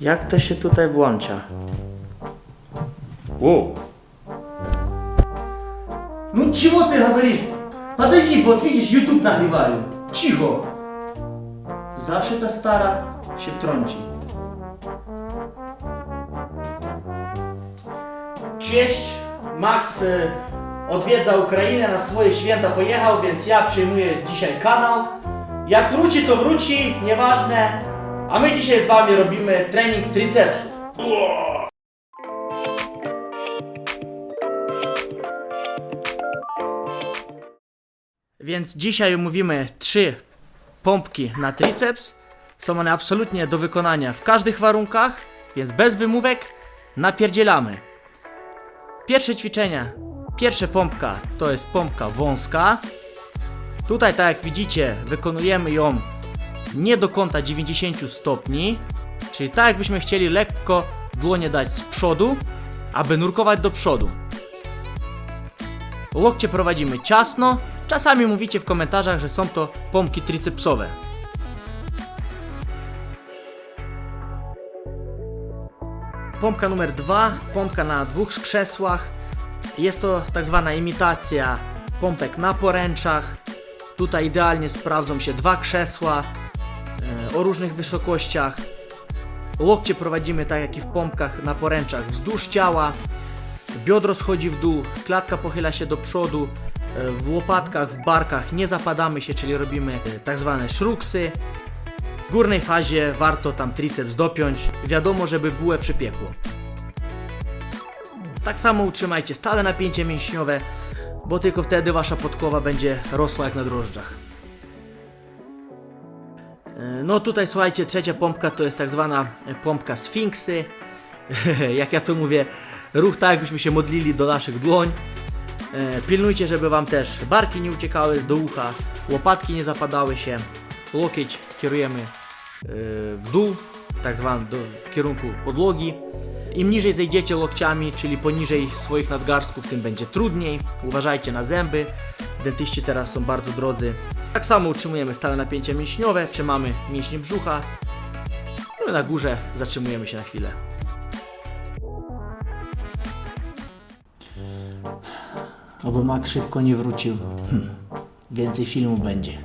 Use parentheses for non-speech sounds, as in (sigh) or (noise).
Jak to się tutaj włącza? Wow. Ну чего ты говоришь? Подожди, вот видишь, YouTube нагреваю. Чего? Zawsze ta stara się wtrąci. Cześć, Max y, odwiedza Ukrainę na swoje święta pojechał, więc ja przejmuję dzisiaj kanał. Jak wróci, to wróci, nieważne. A my dzisiaj z wami robimy trening tricepsów. Więc dzisiaj omówimy trzy pompki na triceps. Są one absolutnie do wykonania w każdych warunkach, więc bez wymówek napierdzielamy. Pierwsze ćwiczenie, pierwsza pompka to jest pompka wąska. Tutaj, tak jak widzicie, wykonujemy ją nie do kąta 90 stopni, czyli tak jakbyśmy chcieli lekko dłonie dać z przodu, aby nurkować do przodu. Łokcie prowadzimy ciasno. Czasami mówicie w komentarzach, że są to pompki tricepsowe. Pompka numer dwa, pompka na dwóch krzesłach. Jest to tak zwana imitacja pompek na poręczach. Tutaj idealnie sprawdzą się dwa krzesła o różnych wysokościach. Łokcie prowadzimy tak jak i w pompkach na poręczach wzdłuż ciała. Biodro schodzi w dół, klatka pochyla się do przodu, w łopatkach, w barkach nie zapadamy się, czyli robimy e, tak zwane szruksy. W górnej fazie warto tam triceps dopiąć, wiadomo, żeby bułę przypiekło. Tak samo utrzymajcie stale napięcie mięśniowe, bo tylko wtedy wasza podkowa będzie rosła jak na drożdżach. E, No tutaj słuchajcie, trzecia pompka to jest tak zwana e, pompka sfinksy. (laughs) jak ja to mówię, ruch tak jakbyśmy się modlili do naszych dłoń. E, Pilnujcie, żeby wam też barki nie uciekały do ucha, łopatki nie zapadały się, łokieć kierujemy w dół, tak zwany w kierunku podłogi. Im niżej zejdziecie łokciami, czyli poniżej swoich nadgarstków, tym będzie trudniej. Uważajcie na zęby. Dentyści teraz są bardzo drodzy. Tak samo utrzymujemy stale napięcie mięśniowe, trzymamy mięśnie brzucha. No i na górze zatrzymujemy się na chwilę. Oby Max szybko nie wrócił. Hm. Więcej filmu będzie.